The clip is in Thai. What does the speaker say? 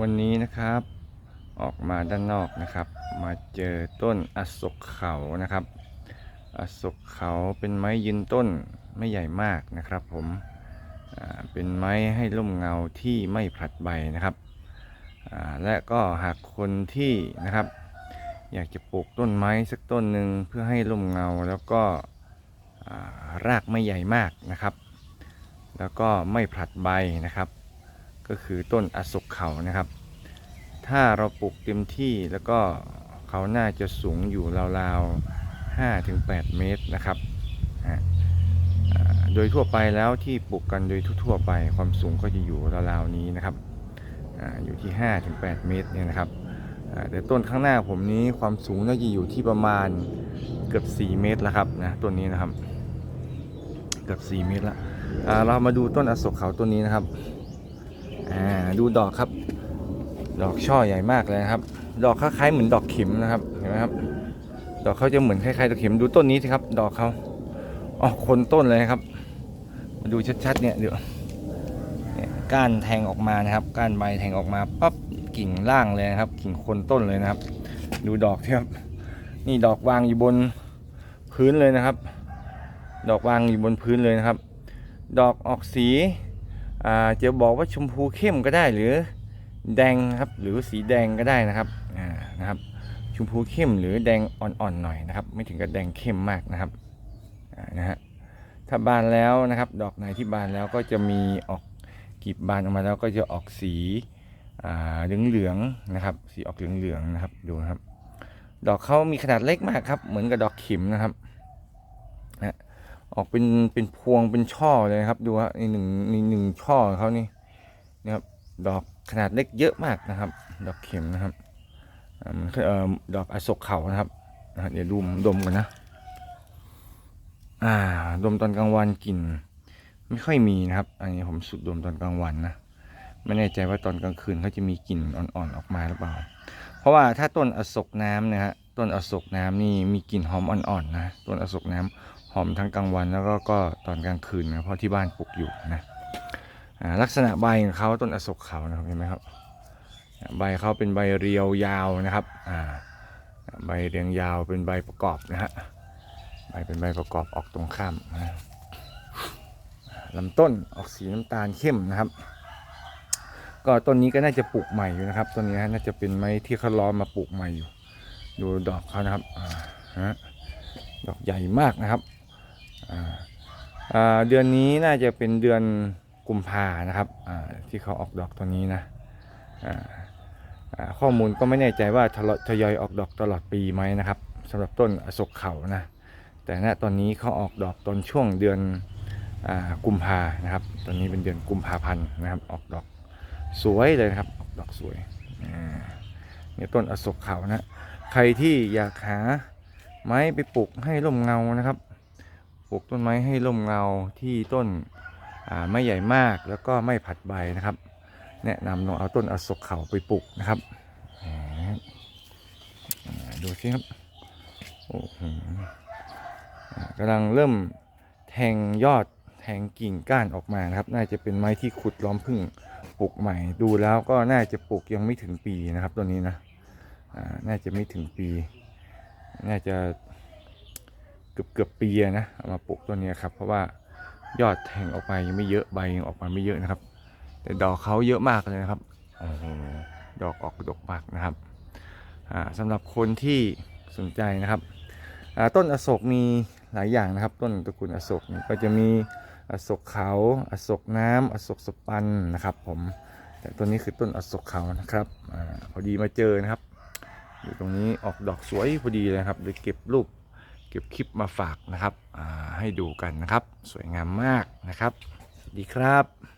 วันนี้นะครับ ออกมาด้านนอกนะครับ มาเจอต้นอโศกเขานะครับ อโศกเขาเป็นไม้ยืนต้นไม่ใหญ่มากนะครับ ผมเป็นไม้ให้ร่มเงาที่ไม่ผลัดใบนะครับและก็หากคนที่นะครับ อยากจะปลูกต้นไม้สักต้นหนึ่งเพื่อให้ร่มเงาแล้วก็รากไม่ใหญ่มากนะครับ แล้วก็ไม่ผลัดใบนะครับ ก็คือต้นอโศกเขานะครับ ถ้าเราปลูกเต็มที่แล้วก็เขาน่าจะสูงอยู่ราวๆ5-8เมตรนะครับโดยทั่วไปแล้วที่ปลูกกันโดยทั่วๆไปความสูงก็จะอยู่ราวๆนี้นะครับอยู่ที่5-8เมตรเนี่ยนะครับแต่ต้นข้างหน้าผมนี้ความสูงน่าจะอยู่ที่ประมาณเกือบ 4 เมตรแล้วครับนะต้นนี้นะครับ เกือบ 4 เมตรล้วอ่าเรามาดูต้นอโศกเขาต้นนี้นะครับ อ่าดูดอกครับ ดอกช่อใหญ่มากเลยครับ ดอกคล้ายๆเหมือนดอกเข็มนะครับเห็นไหมครับ ดอกเขาจะเหมือนคล้ายๆดอกเข็มดูต้นนี้สิครับ ดอกเขาอ๋อคนต้นเลยนะครับ มาดูชัดๆเนี่ยเดี๋ยวเนี่ยก้านแทงออกมานะครับก้านใบแทงออกมาปั๊บกิ่งล่างเลยนะครับ กิ่งคนต้นเลยนะครับ ดูดอกที่ครับ นี่ดอกวางอยู่บนพื้นเลยนะครับ ดอกวางอยู่บนพื้นเลยนะครับ ดอกออกสี จะบอกว่าชมพูเข้มก็ได้หรือแดงครับหรือสีแดงก็ได้นะครับนะครับ ชมพูเข้มหรือแดงอ่อนๆหน่อยนะครับ ไม่ถึงกับแดงเข้มมากนะครับนะฮะถ้าบานแล้วนะครับ ดอกไหนที่บานแล้วก็จะมีออกกลีบบานออกมาแล้วก็จะออกสีอ่าเหลืองๆนะครับ สีออกเหลืองๆนะครับดูนะครับ ดอกเขามีขนาดเล็กมากครับ เหมือนกับดอกเข็มนะครับ ออกเป็นเป็นพวงเป็นช่อเลยนะครับ ดูว่าในหนึ่งในหนึ่งช่อของเขานี่นะครับ ดอกขนาดเล็กเยอะมากนะครับ ดอกเข็มนะครับมันคือเอ่อดอกอโศกเขานะครับเดี๋ยวดมดมกันนะอ่า ดมตอนกลางวันกลิ่นไม่ค่อยมีนะครับ อันนี้ผมสูดดมตอนกลางวันนะไม่แน่ใจว่าตอนกลางคืนเขาจะมีกลิ่นอ่อนๆออกมาหรือเปล่า เพราะว่าถ้าต้นอโศกน้ำนะฮะต้นอโศกน้ำนี่มีกลิ่นหอมอ่อนๆนะต้นอโศกน้ำ หอมทั้งกลางวันแล้วก็ก็ตอนกลางคืนนะเพราะที่บ้านปลูกอยู่นะลักษณะใบของเขาต้นอโศกเขานะครับเห็นไหมครับ ใบเขาเป็นใบเรียวยาวนะครับใบเรียงยาวเป็นใบประกอบนะฮะใบเป็นใบประกอบออกตรงข้ามนะลำต้นออกสีน้ำตาลเข้มนะครับ ก็ต้นนี้ก็น่าจะปลูกใหม่อยู่นะครับต้นนี้น่าจะเป็นไม้ที่เขาล้อมมาปลูกใหม่อยู่ ดูดอกเขานะครับอ่าฮะดอกใหญ่มากนะครับ เดือนนี้น่าจะเป็นเดือนกุมภานะครับที่เขาออกดอกตัวนี้นะข้อมูลก็ไม่แน่ใจว่าทะเลาะยอยออกดอกตลอดปีไหมนะครับสำหรับต้นอโศกเขานะแต่ณตอนนี้เขาออกดอกตอนช่วงเดือนอกุมภานะครับ ตอนนี้เป็นเดือนกุมภาพันธ์นะครับ ออกดอกสวยเลยครับ ออกดอกสวยเนี่ยต้นอโศกเขานะ ใครที่อยากหาไม้ไปปลูกให้ร่มเงานะครับ ปลูกต้นไม้ให้ร่มเงาที่ต้นไม่ใหญ่มากแล้วก็ไม่ผัดใบนะครับ แนะนำลองเอาต้นอโศกเขาไปปลูกนะครับดูสิครับโอ้โหกำลังเริ่มแทงยอดแทงกิ่งก้านออกมานะครับ น่าจะเป็นไม้ที่ขุดล้อมพึ่งปลูกใหม่ ดูแล้วก็น่าจะปลูกยังไม่ถึงปีนะครับตัวนี้นะน่าจะไม่ถึงปี น่าจะ เกือบเกือบปีอนะเอามาปลูกต้นนี้ครับ เพราะว่ายอดแทงออกไปยังไม่เยอะใบยังออกมาไม่เยอะนะครับ แต่ดอกเขาเยอะมากเลยนะครับโอ้โหดอกออกดอกมากนะครับอ่าสำหรับคนที่สนใจนะครับต้นอโศกมีหลายอย่างนะครับ ต้นตระกูลอโศกก็จะมีอโศกเขาอโศกน้ำอโศกสปันนะครับผมแต่ต้นนี้คือต้นอโศกเขานะครับอพอดีมาเจอนะครับ อยู่ตรงนี้ออกดอกสวยพอดีเลยครับเลยเก็บรูป ก็บคลิปมาฝากนะครับให้ดูกันนะครับ สวยงามมากนะครับ สวัสดีครับ